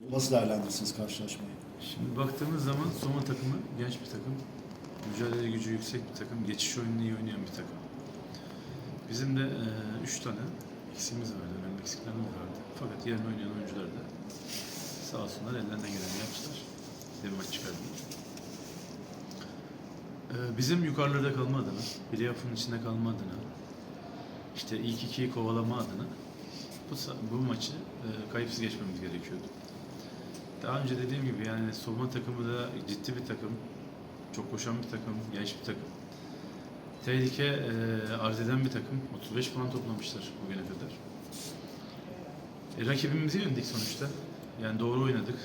Nasıl değerlendirirsiniz karşılaşmayı? Şimdi baktığımız zaman Soma takımı genç bir takım. Mücadele gücü yüksek bir takım. Geçiş oyununu iyi oynayan bir takım. Bizim de e, üç tane eksiğimiz vardı. Önemli eksiklerimiz vardı. Fakat yerine oynayan oyuncular da sağ olsunlar ellerinden geleni yaptılar. Bir maç çıkardılar. E, bizim yukarılarda kalma adına, playoff'un içinde kalma adına, işte ilk ikiyi kovalama adına bu, bu maçı e, kayıpsız geçmemiz gerekiyordu. Daha önce dediğim gibi yani Soma takımı da ciddi bir takım. Çok koşan bir takım, genç bir takım. Tehlike e, arz eden bir takım. 35 puan toplamışlar bugüne kadar. E, rakibimizi yendik sonuçta. Yani doğru oynadık.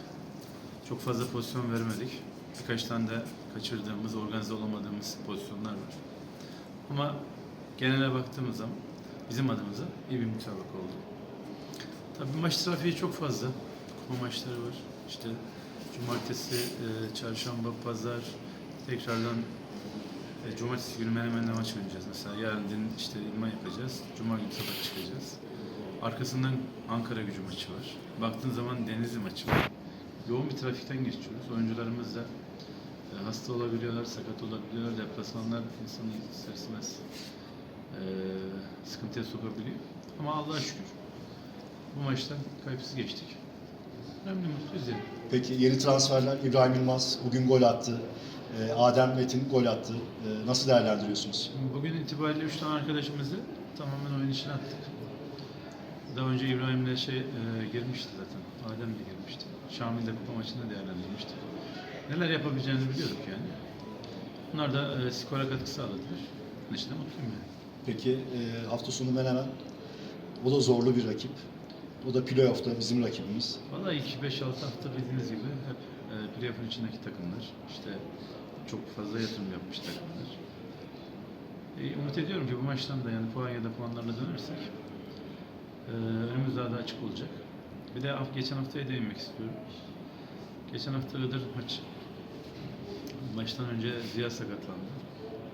Çok fazla pozisyon vermedik. Birkaç tane de kaçırdığımız, organize olamadığımız pozisyonlar var. Ama genele baktığımız zaman bizim adımıza iyi bir müsabaka oldu. Tabii maç trafiği çok fazla. Kupa maçları var. İşte cumartesi, e, çarşamba, pazar tekrardan e, cumartesi günü Menemen'le maç oynayacağız. Mesela yarın din işte ilman yapacağız. Cuma günü sabah çıkacağız. Arkasından Ankara gücü maçı var. Baktığın zaman Denizli maçı var. Yoğun bir trafikten geçiyoruz. Oyuncularımız da e, hasta olabiliyorlar, sakat olabiliyorlar. Deplasmanlar insanı ister istemez e, sıkıntıya sokabiliyor. Ama Allah'a şükür bu maçtan kayıpsız geçtik. Mutluyuz yani. Peki yeni transferler İbrahim Yılmaz bugün gol attı. Ee, Adem Metin gol attı. Ee, Nasıl değerlendiriyorsunuz? Bugün itibariyle üç tane arkadaşımızı tamamen oyun içine attık. Daha önce İbrahim'le şey e, girmişti zaten. Adem de girmişti. Şamil de kupa maçında değerlendirmişti. Neler yapabileceğini biliyorduk yani. Bunlar da e, skora katkı sağladılar. Bunun için de mutluyum yani. Peki e, hafta sonu Menemen. O da zorlu bir rakip. O da playoff'ta bizim rakibimiz. Valla ilk 5-6 hafta bildiğiniz gibi hep e, playoff'un içindeki takımlar. İşte çok fazla yatırım yapmış takımlar. E, umut ediyorum ki bu maçtan da yani puan ya da puanlarla dönersek e, önümüz daha da açık olacak. Bir de af- geçen haftaya değinmek istiyorum. Geçen hafta Iğdır maç maçtan önce Ziya sakatlandı.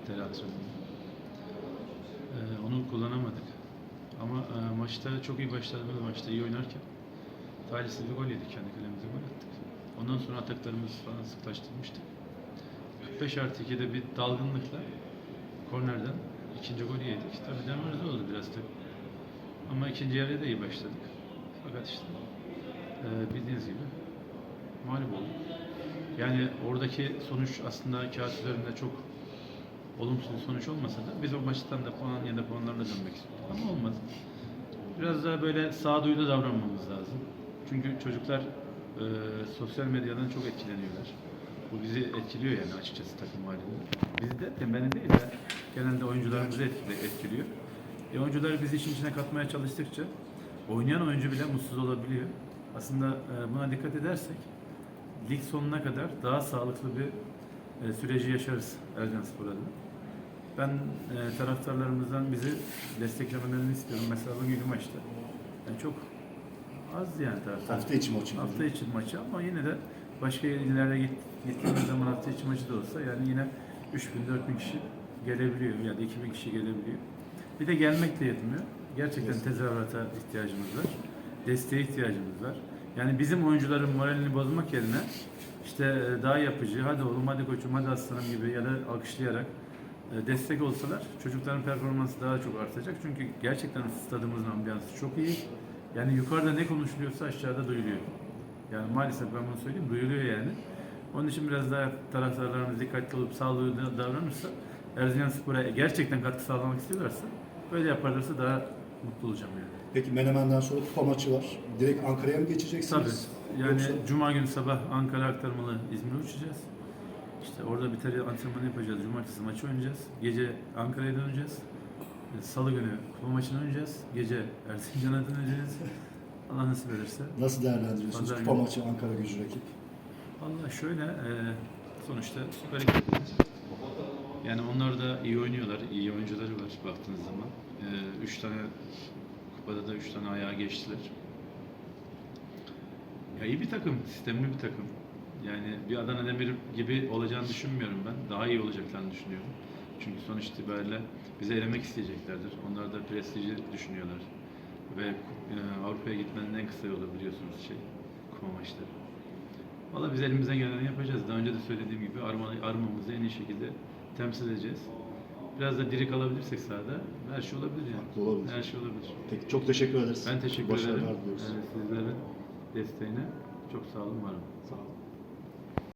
Antrenmanı. E, onu kullanamadık. Ama e, maçta çok iyi başladığımız maçta iyi oynarken talihsiz bir gol yedik. Kendi kalemize gol attık. Ondan sonra ataklarımızı falan sıklaştırmıştık. 45 artı 2'de bir dalgınlıkla kornerden ikinci golü yedik. Tabii demoralize oldu biraz tabii. Ama ikinci yarıya da iyi başladık. Fakat işte e, bildiğiniz gibi mağlup olduk. Yani oradaki sonuç aslında kağıt üzerinde çok olumsuz sonuç olmasa da biz o maçtan da puan ya da puanlarla dönmek istiyorduk ama olmadı. Biraz daha böyle sağduyulu davranmamız lazım. Çünkü çocuklar e, sosyal medyadan çok etkileniyorlar. Bu bizi etkiliyor yani açıkçası takım halinde. Bizi de beni değil de genelde oyuncularımızı etkili, etkiliyor. E, oyuncuları biz işin içine katmaya çalıştıkça oynayan oyuncu bile mutsuz olabiliyor. Aslında e, buna dikkat edersek lig sonuna kadar daha sağlıklı bir e, süreci yaşarız Ercanspor adına. Ben e, taraftarlarımızdan bizi desteklemelerini istiyorum. Mesela bugünkü maçta. Yani çok az yani taraftar. Hafta içi maçı. Hafta içi maçı ama yine de başka illere git, gittiğimiz zaman hafta içi maçı da olsa yani yine 3000 4000 kişi gelebiliyor ya da 2000 kişi gelebiliyor. Bir de gelmek de yetmiyor. Gerçekten tezahürata ihtiyacımız var. Desteğe ihtiyacımız var. Yani bizim oyuncuların moralini bozmak yerine işte e, daha yapıcı, hadi oğlum, hadi koçum, hadi aslanım gibi ya da alkışlayarak destek olsalar çocukların performansı daha çok artacak. Çünkü gerçekten stadımızın ambiyansı çok iyi. Yani yukarıda ne konuşuluyorsa aşağıda duyuluyor. Yani maalesef ben bunu söyleyeyim, duyuluyor yani. Onun için biraz daha taraftarlarımız dikkatli olup sağlıklı davranırsa Erzincanspor'a gerçekten katkı sağlamak istiyorlarsa böyle yaparlarsa daha mutlu olacağım yani. Peki Menemen'den sonra kupa maçı var. Direkt Ankara'ya mı geçeceksiniz? Tabii. Yani Yoksa- Cuma günü sabah Ankara aktarmalı İzmir'e uçacağız. İşte orada bir tane antrenman yapacağız. Cumartesi maçı oynayacağız. Gece Ankara'ya döneceğiz. E, Salı günü kupa maçını oynayacağız. Gece Erzincan'a döneceğiz. Allah nasip ederse. Nasıl değerlendiriyorsunuz Pazar kupa günü. maçı Ankara gücü rakip? Vallahi şöyle e, sonuçta Süper Lig. Yani onlar da iyi oynuyorlar. iyi oyuncuları var baktığınız zaman. E, üç tane kupada da üç tane ayağa geçtiler. Ya iyi bir takım, sistemli bir takım. Yani bir Adana Demir gibi olacağını düşünmüyorum ben. Daha iyi olacaklarını düşünüyorum. Çünkü sonuç itibariyle bizi elemek isteyeceklerdir. Onlar da prestiji düşünüyorlar. Ve e, Avrupa'ya gitmenin en kısa yolu biliyorsunuz şey kupa maçları. Valla biz elimizden geleni yapacağız. Daha önce de söylediğim gibi arma, armamızı en iyi şekilde temsil edeceğiz. Biraz da diri kalabilirsek sahada her şey olabilir yani. Haklı olabilir. Her şey olabilir. Peki çok teşekkür ederiz. Ben teşekkür Başarılar ederim. diliyoruz. Ee, sizlerin desteğine çok sağ olun, var olun. Sağ olun.